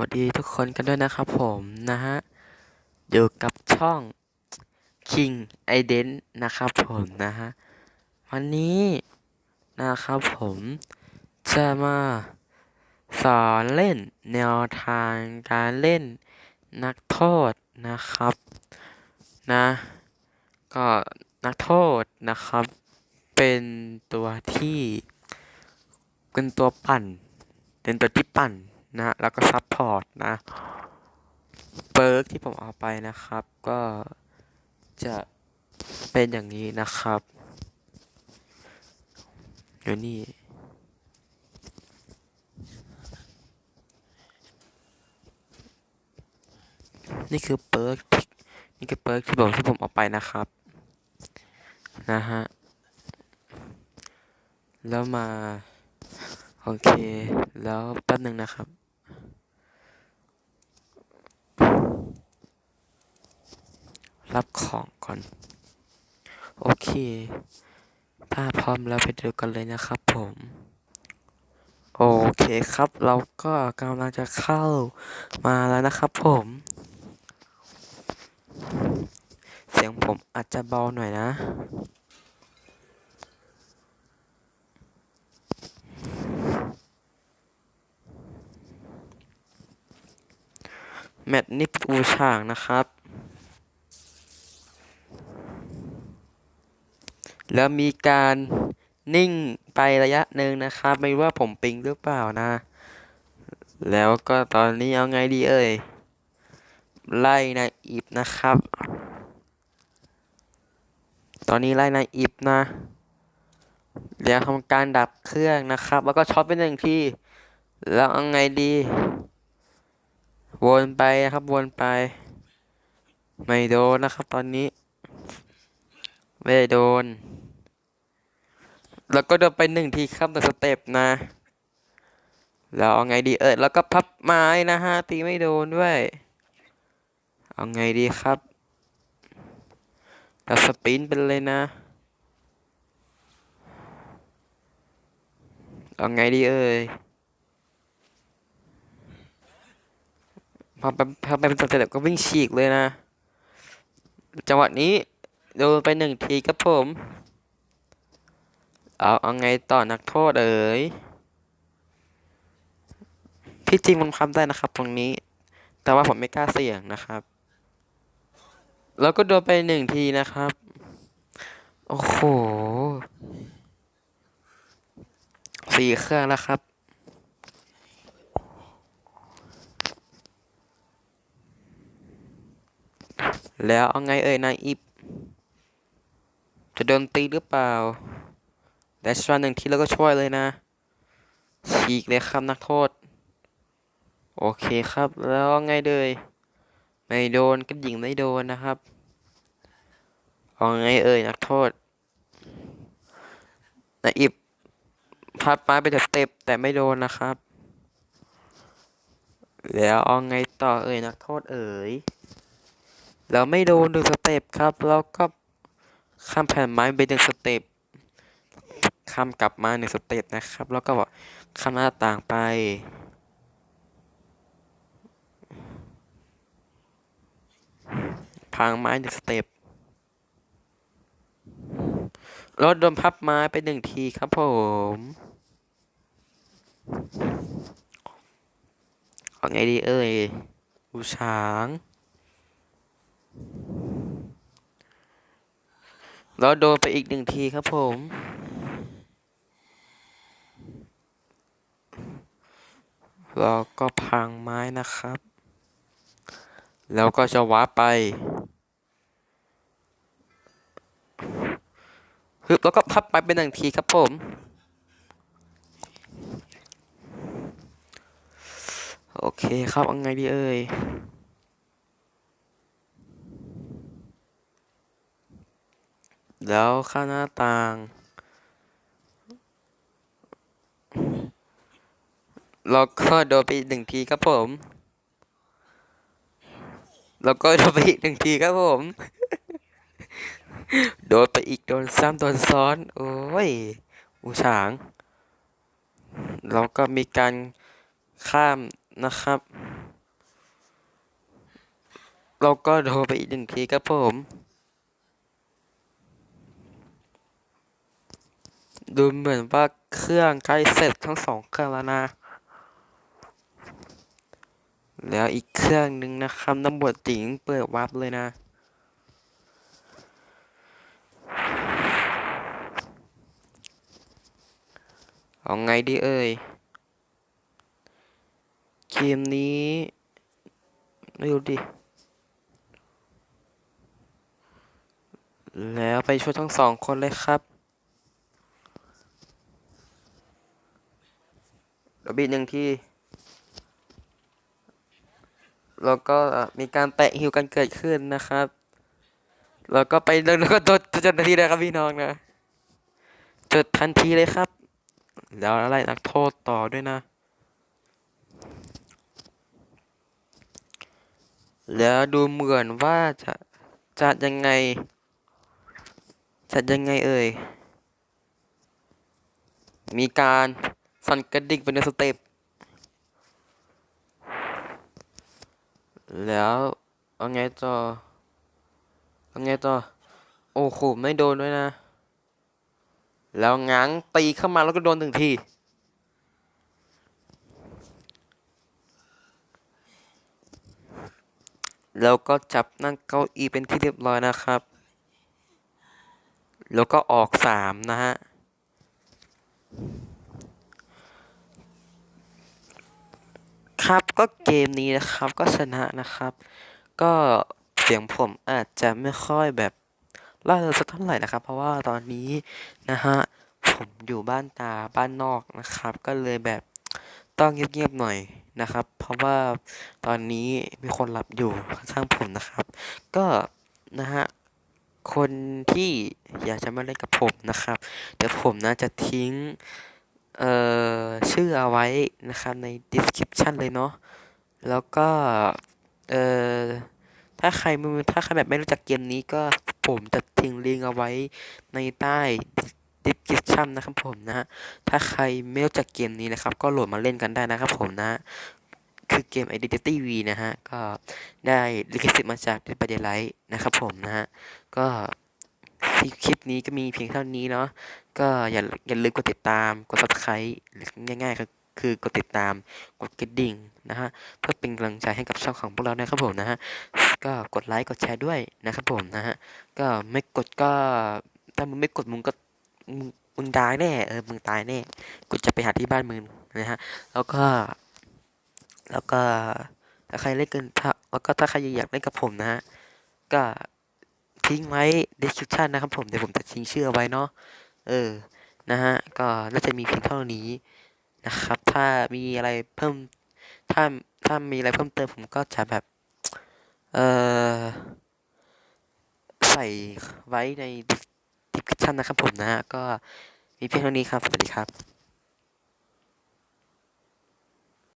วัสดีทุกคนกันด้วยนะครับผมนะฮะอยู่กับช่อง King i d e n นะครับผมนะฮะวันนี้นะครับผมจะมาสอนเล่นแนวทางการเล่นนักโทษนะครับนะก็นักโทษนะครับ เป็นตัวที่เป็นตัวปั่น เป็นตัวที่ปั่น นะแล้วก็ซับพอร์ตนะเปิร์กที่ผมเอาไปนะครับ ก็จะเป็นอย่างนี้นะครับเดี๋ยวนี่นี่คือเปิร์กที่นี่คือเปิร์กที่ผมที่ผมเอาไปนะครับ นะฮะ แล้วมา โอเค แล้วแป๊บหนึ่งนะครับ รับของก่อน โอเค ถ้าพร้อมแล้วไปดูกันเลยนะครับผม โอเคครับ เราก็กำลังจะเข้ามาแล้วนะครับผม เสียงผมอาจจะเบาหน่อยนะแมตช์นี้ปูฉางนะครับ แล้วมีการนิ่งไประยะหนึ่งนะครับ ไม่รู้ว่าผมปิงหรือเปล่านะ แล้วก็ตอนนี้เอาไงดีเอ่ย ไล่นายอิบนะครับ ตอนนี้ไล่นายอิบนะเดี๋ยวทำการดับเครื่องนะครับ แล้วก็ช็อตไปหนึ่งที แล้วเอาไงดี วนไปนะครับ วนไป ไม่โดนนะครับตอนนี้ ไม่โดน แล้วก็โดนไปหนึ่งทีครับแต่สเต็ปนะ แล้วเอาไงดีเออแล้วก็พับไม้นะฮะตีไม่โดนด้วย เอาไงดีครับแล้วสปินเป็นเลยนะ เอาไงดีเอ่ยพอไปพอไปเป็นสเต็ปก็วิ่งฉีกเลยนะ จังหวะนี้โดนไปหนึ่งทีครับผม เอาเอาไงต่อนักโทษเอ๋ยที่จริงมันทำได้นะครับ ตรงนี้ แต่ว่าผมไม่กล้าเสี่ยงนะครับ แล้วก็โดนไปหนึ่งทีนะครับ โอ้โหสี่เครื่องแล้วครับแล้วเอาไงเอ่ยนายอิบจะโดนตีหรือเปล่า แดชรันหนึ่งทีแล้วก็ช่วยเลยนะ ฉีกเลยครับนักโทษ โอเคครับแล้วไงเดยไม่โดนก็ยิงไม่โดนนะครับเอาไงเอ่ยนักโทษนายอิบพัดมาไปแต่สเต็ปแต่ไม่โดนนะครับแล้วเอาไงต่อเอ่ยนักโทษเอ๋ยแล้วไม่โดนดูสเต็ปครับ แล้วก็ข้ามแผ่นไม้ไปหนึ่งสเต็ป ข้ามกลับมาหนึ่งสเต็ปนะครับ แล้วก็ข้ามหน้าต่างไปพังไม้หนึ่งสเต็ปรถโดนพับไม้ไปหนึ่งทีครับผมเอาไงดีเอ่ยอูช้างแล้วโดนไปอีกหนึ่งทีครับผม แล้วก็พังไม้นะครับ แล้วก็จะว้าไปฮึบแล้วก็พับไปเป็นหนึ่งทีครับผม โอเคครับเอาไงดีเอ่ยแล้วข้างหน้าต่าง แล้วก็โดนไปหนึ่งทีครับผม แล้วก็โดนไปอีกหนึ่งทีครับผม โดนไปอีกโดนซ้ำโดนซ้อน โอ้ย อูฉาง แล้วก็มีการข้ามนะครับ เราก็โทรไปอีกหนึ่งทีครับผม ดูเหมือนว่าเครื่องใกล้เสร็จทั้งสองเครื่องแล้วนะ แล้วอีกเครื่องหนึ่งนะครับตำรวจจิงเปิดวับเลยนะเอาไงดีเอ่ยเกมนี้ไม่รู้ดิ แล้วไปช่วยทั้งสองคนเลยครับเดี๋ยวบีบหนึ่งที่ แล้วก็มีการแตะหิวกันเกิดขึ้นนะครับ แล้วก็ไปแล้วก็จดจดทันทีเลยครับพี่น้องนะจดทันทีเลยครับแล้วอะไรนักโทษต่อด้วยนะ แล้วดูเหมือนว่าจะจะยังไงจะยังไงเอ่ย มีการสั่นกระดิกเป็นสเต็ป แล้วเอาไงต่อเอาไงต่อ โอ้โหไม่โดนด้วยนะ แล้วง้างตีเข้ามาแล้วก็โดนหนึ่งทีแล้วก็จับนั่งเก้าอี้เป็นที่เรียบร้อยนะครับ แล้วก็ออกสามนะฮะ ครับ ก็เกมนี้นะครับ ก็ชนะนะครับ ก็เสียงผมอาจจะไม่ค่อยแบบล่าเริงสักเท่าไหร่นะครับ เพราะว่าตอนนี้นะฮะผมอยู่บ้านตาบ้านนอกนะครับ ก็เลยแบบต้องเงียบๆหน่อยนะครับ เพราะว่าตอนนี้มีคนหลับอยู่ข้างๆผมนะครับ ก็นะฮะคนที่อยากจะมาเล่นกับผมนะครับ เดี๋ยวผมนะจะทิ้ง เอ่อชื่อเอาไว้นะครับใน description เลยเนาะแล้วก็เอ่อถ้าใครมือถ้าใครแบบไม่รู้จักเกมนี้ก็ผมจะทิ้งลิงก์เอาไว้ในใต้ description นะครับผมนะ ถ้าใครไม่รู้จักเกมนี้นะครับ ก็โหลดมาเล่นกันได้นะครับผมนะ คือเกม Identity V นะฮะ ก็ได้ลิขสิทธิ์มาจาก Dead by Daylight นะครับผมนะฮะ ก็ คลิปนี้ก็มีเพียงเท่านี้เนาะก็อย่าอย่าลืมกดติดตามกด subscribe หรือง่ายๆก็คือกดติดตามกดกระดิ่งนะฮะเพื่อเป็นกำลังใจให้กับช่องของพวกเรานะครับผมนะฮะก็กดไลค์กดแชร์ด้วยนะครับผมนะฮะก็ไม่กดก็ถ้ามึงไม่กดมึงก็มึงมึงตายแน่เออมึงตายแน่กูจะไปหาที่บ้านมึงนะฮะแล้วก็ แล้วก็ถ้าใครเล่นกันถ้าแล้วก็ถ้าใครอยากเล่นกับผมนะฮะก็ ทิ้งไว้ description นะครับผม เดี๋ยวผมจะทิ้งชื่อไว้เนาะ เออ นะฮะ ก็น่าจะมีเพียงเท่านี้นะครับ ถ้ามีอะไรเพิ่ม ถ้า ถ้ามีอะไรเพิ่มเติมผมก็จะแบบ เออใส่ไว้ใน description นะครับผมนะฮะ ก็มีเพียงเท่านี้ครับ สวัสดีครับ